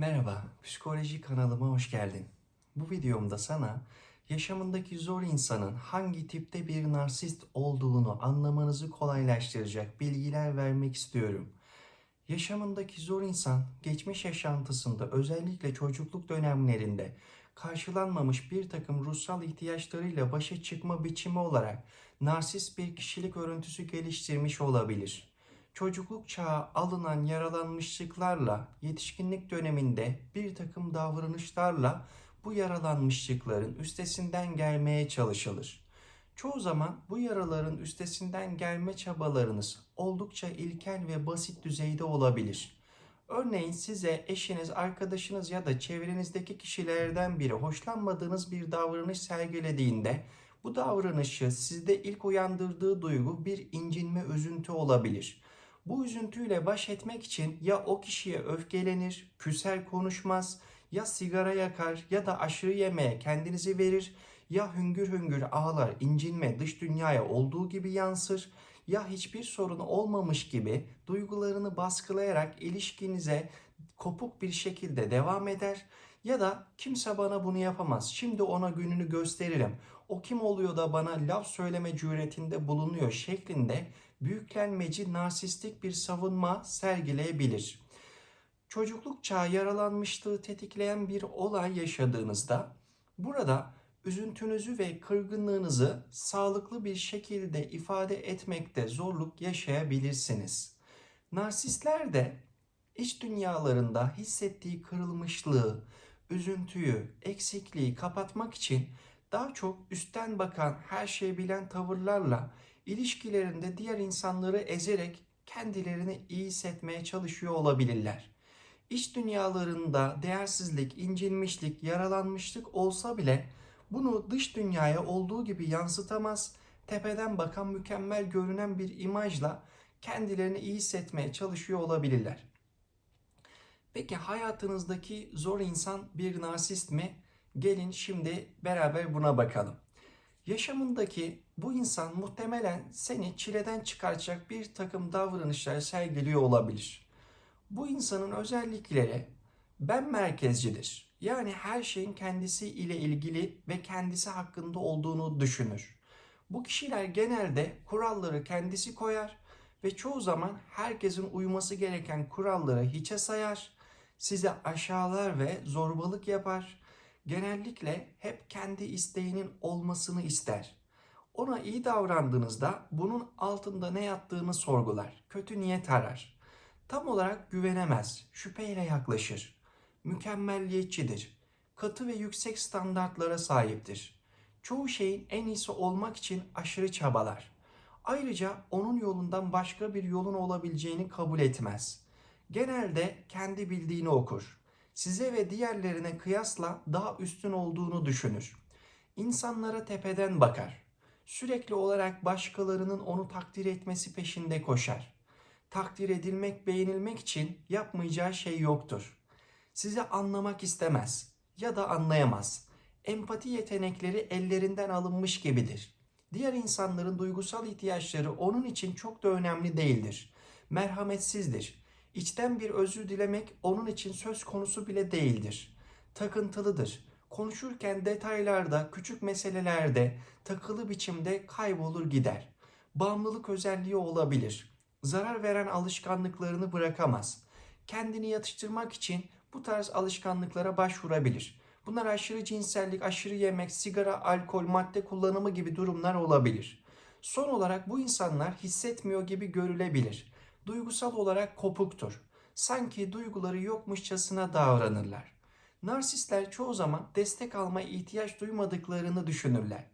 Merhaba, psikoloji kanalıma hoş geldin. Bu videomda sana yaşamındaki zor insanın hangi tipte bir narsist olduğunu anlamanızı kolaylaştıracak bilgiler vermek istiyorum. Yaşamındaki zor insan geçmiş yaşantısında özellikle çocukluk dönemlerinde karşılanmamış bir takım ruhsal ihtiyaçlarıyla başa çıkma biçimi olarak narsist bir kişilik örüntüsü geliştirmiş olabilir çocukluk çağı alınan yaralanmışlıklarla yetişkinlik döneminde bir takım davranışlarla bu yaralanmışlıkların üstesinden gelmeye çalışılır. Çoğu zaman bu yaraların üstesinden gelme çabalarınız oldukça ilkel ve basit düzeyde olabilir. Örneğin size eşiniz, arkadaşınız ya da çevrenizdeki kişilerden biri hoşlanmadığınız bir davranış sergilediğinde bu davranışı sizde ilk uyandırdığı duygu bir incinme, üzüntü olabilir. Bu üzüntüyle baş etmek için ya o kişiye öfkelenir, küser konuşmaz, ya sigara yakar ya da aşırı yemeğe kendinizi verir, ya hüngür hüngür ağlar, incinme dış dünyaya olduğu gibi yansır, ya hiçbir sorun olmamış gibi duygularını baskılayarak ilişkinize kopuk bir şekilde devam eder ya da kimse bana bunu yapamaz. Şimdi ona gününü gösteririm. O kim oluyor da bana laf söyleme cüretinde bulunuyor şeklinde büyüklenmeci narsistik bir savunma sergileyebilir. Çocukluk çağı yaralanmışlığı tetikleyen bir olay yaşadığınızda burada üzüntünüzü ve kırgınlığınızı sağlıklı bir şekilde ifade etmekte zorluk yaşayabilirsiniz. Narsistler de iç dünyalarında hissettiği kırılmışlığı, üzüntüyü, eksikliği kapatmak için daha çok üstten bakan, her şeyi bilen tavırlarla ilişkilerinde diğer insanları ezerek kendilerini iyi hissetmeye çalışıyor olabilirler. İç dünyalarında değersizlik, incinmişlik, yaralanmışlık olsa bile bunu dış dünyaya olduğu gibi yansıtamaz, tepeden bakan mükemmel görünen bir imajla kendilerini iyi hissetmeye çalışıyor olabilirler. Peki hayatınızdaki zor insan bir narsist mi? Gelin şimdi beraber buna bakalım. Yaşamındaki bu insan muhtemelen seni çileden çıkaracak bir takım davranışlar sergiliyor olabilir. Bu insanın özellikleri ben merkezcidir. Yani her şeyin kendisi ile ilgili ve kendisi hakkında olduğunu düşünür. Bu kişiler genelde kuralları kendisi koyar ve çoğu zaman herkesin uyması gereken kuralları hiçe sayar, size aşağılar ve zorbalık yapar. Genellikle hep kendi isteğinin olmasını ister. Ona iyi davrandığınızda bunun altında ne yattığını sorgular. Kötü niyet arar. Tam olarak güvenemez, şüpheyle yaklaşır. Mükemmelliyetçidir. Katı ve yüksek standartlara sahiptir. Çoğu şeyin en iyisi olmak için aşırı çabalar. Ayrıca onun yolundan başka bir yolun olabileceğini kabul etmez. Genelde kendi bildiğini okur. Size ve diğerlerine kıyasla daha üstün olduğunu düşünür. İnsanlara tepeden bakar. Sürekli olarak başkalarının onu takdir etmesi peşinde koşar. Takdir edilmek, beğenilmek için yapmayacağı şey yoktur. Sizi anlamak istemez ya da anlayamaz. Empati yetenekleri ellerinden alınmış gibidir. Diğer insanların duygusal ihtiyaçları onun için çok da önemli değildir. Merhametsizdir. İçten bir özür dilemek onun için söz konusu bile değildir. Takıntılıdır. Konuşurken detaylarda, küçük meselelerde takılı biçimde kaybolur gider. Bağımlılık özelliği olabilir. Zarar veren alışkanlıklarını bırakamaz. Kendini yatıştırmak için bu tarz alışkanlıklara başvurabilir. Bunlar aşırı cinsellik, aşırı yemek, sigara, alkol, madde kullanımı gibi durumlar olabilir. Son olarak bu insanlar hissetmiyor gibi görülebilir. Duygusal olarak kopuktur. Sanki duyguları yokmuşçasına davranırlar. Narsistler çoğu zaman destek almaya ihtiyaç duymadıklarını düşünürler.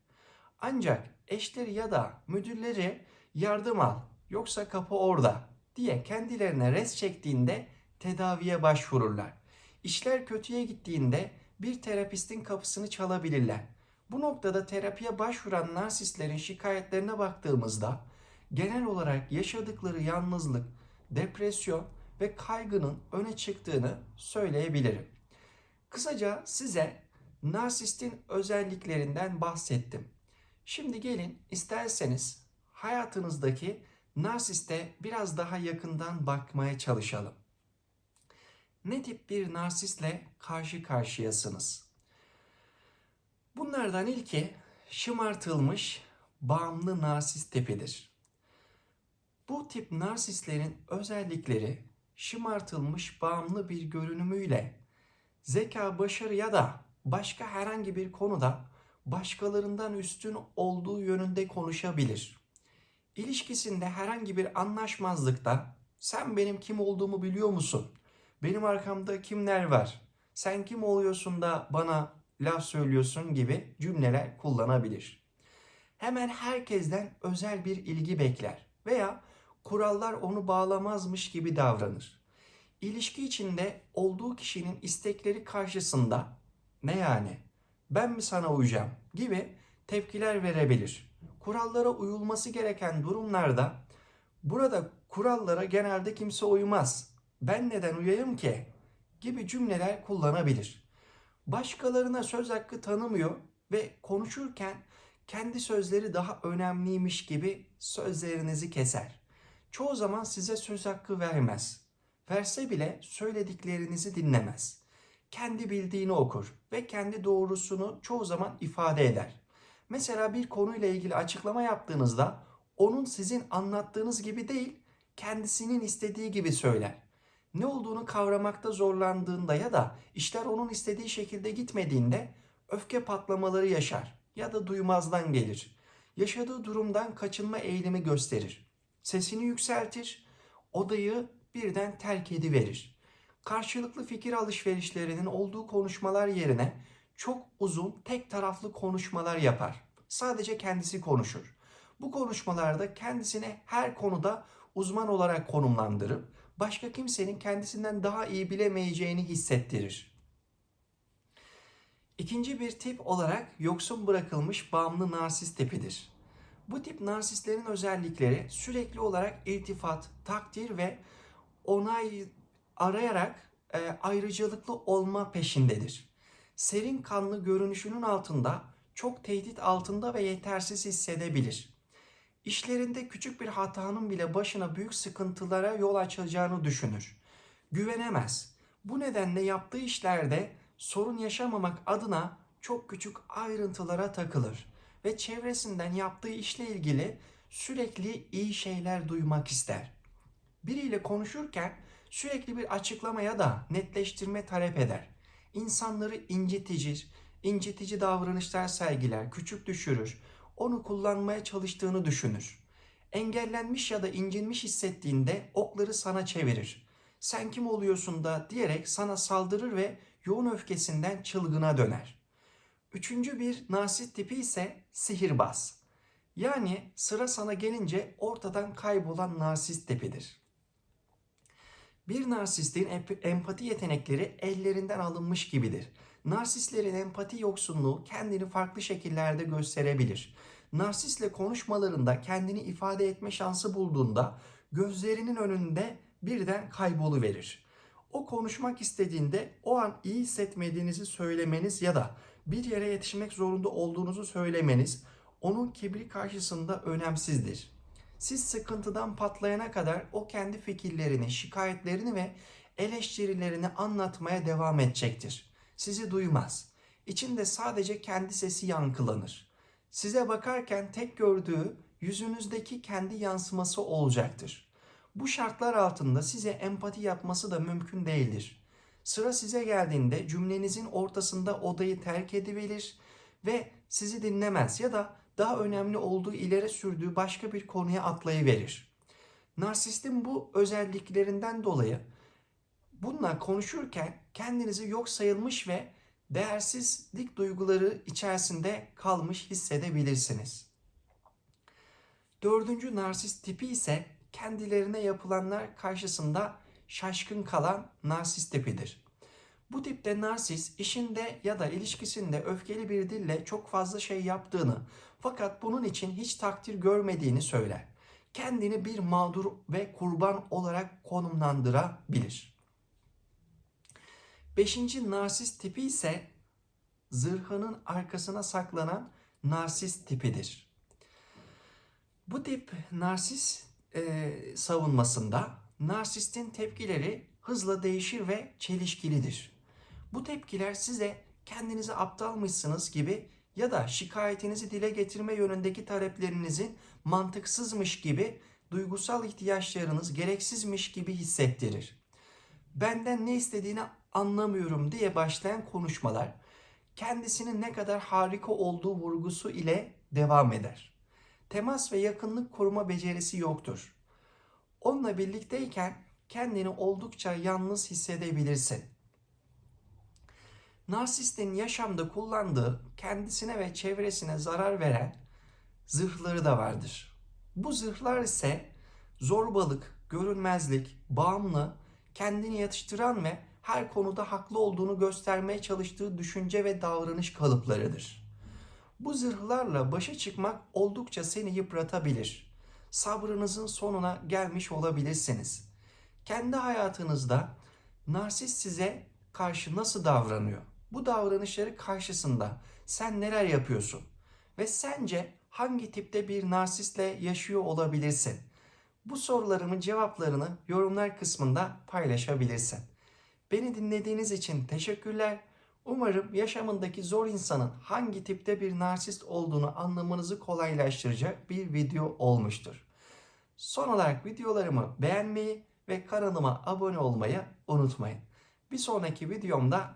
Ancak eşleri ya da müdürleri yardım al yoksa kapı orada diye kendilerine res çektiğinde tedaviye başvururlar. İşler kötüye gittiğinde bir terapistin kapısını çalabilirler. Bu noktada terapiye başvuran narsistlerin şikayetlerine baktığımızda genel olarak yaşadıkları yalnızlık, depresyon ve kaygının öne çıktığını söyleyebilirim. Kısaca size narsistin özelliklerinden bahsettim. Şimdi gelin isterseniz hayatınızdaki narsiste biraz daha yakından bakmaya çalışalım. ne tip bir narsistle karşı karşıyasınız? Bunlardan ilki şımartılmış bağımlı narsist tipidir. Bu tip narsistlerin özellikleri şımartılmış bağımlı bir görünümüyle zeka, başarı ya da başka herhangi bir konuda başkalarından üstün olduğu yönünde konuşabilir. İlişkisinde herhangi bir anlaşmazlıkta sen benim kim olduğumu biliyor musun? Benim arkamda kimler var? Sen kim oluyorsun da bana laf söylüyorsun gibi cümleler kullanabilir. Hemen herkesten özel bir ilgi bekler veya kurallar onu bağlamazmış gibi davranır. İlişki içinde olduğu kişinin istekleri karşısında ne yani ben mi sana uyacağım gibi tepkiler verebilir. Kurallara uyulması gereken durumlarda burada kurallara genelde kimse uymaz. Ben neden uyayım ki? gibi cümleler kullanabilir. Başkalarına söz hakkı tanımıyor ve konuşurken kendi sözleri daha önemliymiş gibi sözlerinizi keser. Çoğu zaman size söz hakkı vermez. Verse bile söylediklerinizi dinlemez. Kendi bildiğini okur ve kendi doğrusunu çoğu zaman ifade eder. Mesela bir konuyla ilgili açıklama yaptığınızda onun sizin anlattığınız gibi değil, kendisinin istediği gibi söyler. Ne olduğunu kavramakta zorlandığında ya da işler onun istediği şekilde gitmediğinde öfke patlamaları yaşar ya da duymazdan gelir. Yaşadığı durumdan kaçınma eğilimi gösterir. Sesini yükseltir, odayı birden terk ediverir. Karşılıklı fikir alışverişlerinin olduğu konuşmalar yerine çok uzun tek taraflı konuşmalar yapar. Sadece kendisi konuşur. Bu konuşmalarda kendisine her konuda uzman olarak konumlandırıp başka kimsenin kendisinden daha iyi bilemeyeceğini hissettirir. İkinci bir tip olarak yoksun bırakılmış bağımlı narsist tipidir. Bu tip narsistlerin özellikleri sürekli olarak iltifat, takdir ve onay arayarak e, ayrıcalıklı olma peşindedir. Serin kanlı görünüşünün altında çok tehdit altında ve yetersiz hissedebilir. İşlerinde küçük bir hatanın bile başına büyük sıkıntılara yol açacağını düşünür. Güvenemez. Bu nedenle yaptığı işlerde sorun yaşamamak adına çok küçük ayrıntılara takılır ve çevresinden yaptığı işle ilgili sürekli iyi şeyler duymak ister. Biriyle konuşurken sürekli bir açıklama ya da netleştirme talep eder. İnsanları incitici, incitici davranışlar sergiler, küçük düşürür, onu kullanmaya çalıştığını düşünür. Engellenmiş ya da incinmiş hissettiğinde okları sana çevirir. Sen kim oluyorsun da diyerek sana saldırır ve yoğun öfkesinden çılgına döner. Üçüncü bir narsist tipi ise sihirbaz. Yani sıra sana gelince ortadan kaybolan narsist tipidir. Bir narsistin empati yetenekleri ellerinden alınmış gibidir. Narsistlerin empati yoksunluğu kendini farklı şekillerde gösterebilir. Narsistle konuşmalarında kendini ifade etme şansı bulduğunda gözlerinin önünde birden kayboluverir. O konuşmak istediğinde o an iyi hissetmediğinizi söylemeniz ya da bir yere yetişmek zorunda olduğunuzu söylemeniz onun kibri karşısında önemsizdir. Siz sıkıntıdan patlayana kadar o kendi fikirlerini, şikayetlerini ve eleştirilerini anlatmaya devam edecektir. Sizi duymaz. İçinde sadece kendi sesi yankılanır. Size bakarken tek gördüğü yüzünüzdeki kendi yansıması olacaktır. Bu şartlar altında size empati yapması da mümkün değildir. Sıra size geldiğinde cümlenizin ortasında odayı terk ediverir ve sizi dinlemez ya da daha önemli olduğu ileri sürdüğü başka bir konuya atlayıverir. Narsistin bu özelliklerinden dolayı bununla konuşurken kendinizi yok sayılmış ve değersizlik duyguları içerisinde kalmış hissedebilirsiniz. Dördüncü narsist tipi ise kendilerine yapılanlar karşısında şaşkın kalan narsist tipidir. Bu tipte narsist işinde ya da ilişkisinde öfkeli bir dille çok fazla şey yaptığını fakat bunun için hiç takdir görmediğini söyler. Kendini bir mağdur ve kurban olarak konumlandırabilir. Beşinci narsist tipi ise zırhının arkasına saklanan narsist tipidir. Bu tip narsist e, savunmasında narsistin tepkileri hızla değişir ve çelişkilidir. Bu tepkiler size kendinizi aptalmışsınız gibi ya da şikayetinizi dile getirme yönündeki taleplerinizin mantıksızmış gibi duygusal ihtiyaçlarınız gereksizmiş gibi hissettirir. Benden ne istediğini anlamıyorum diye başlayan konuşmalar kendisinin ne kadar harika olduğu vurgusu ile devam eder. Temas ve yakınlık koruma becerisi yoktur. Onunla birlikteyken kendini oldukça yalnız hissedebilirsin. Narsistin yaşamda kullandığı kendisine ve çevresine zarar veren zırhları da vardır. Bu zırhlar ise zorbalık, görünmezlik, bağımlı, kendini yatıştıran ve her konuda haklı olduğunu göstermeye çalıştığı düşünce ve davranış kalıplarıdır. Bu zırhlarla başa çıkmak oldukça seni yıpratabilir. Sabrınızın sonuna gelmiş olabilirsiniz. Kendi hayatınızda narsist size karşı nasıl davranıyor? Bu davranışları karşısında sen neler yapıyorsun? Ve sence hangi tipte bir narsistle yaşıyor olabilirsin? Bu sorularımın cevaplarını yorumlar kısmında paylaşabilirsin. Beni dinlediğiniz için teşekkürler. Umarım yaşamındaki zor insanın hangi tipte bir narsist olduğunu anlamanızı kolaylaştıracak bir video olmuştur. Son olarak videolarımı beğenmeyi ve kanalıma abone olmayı unutmayın. Bir sonraki videomda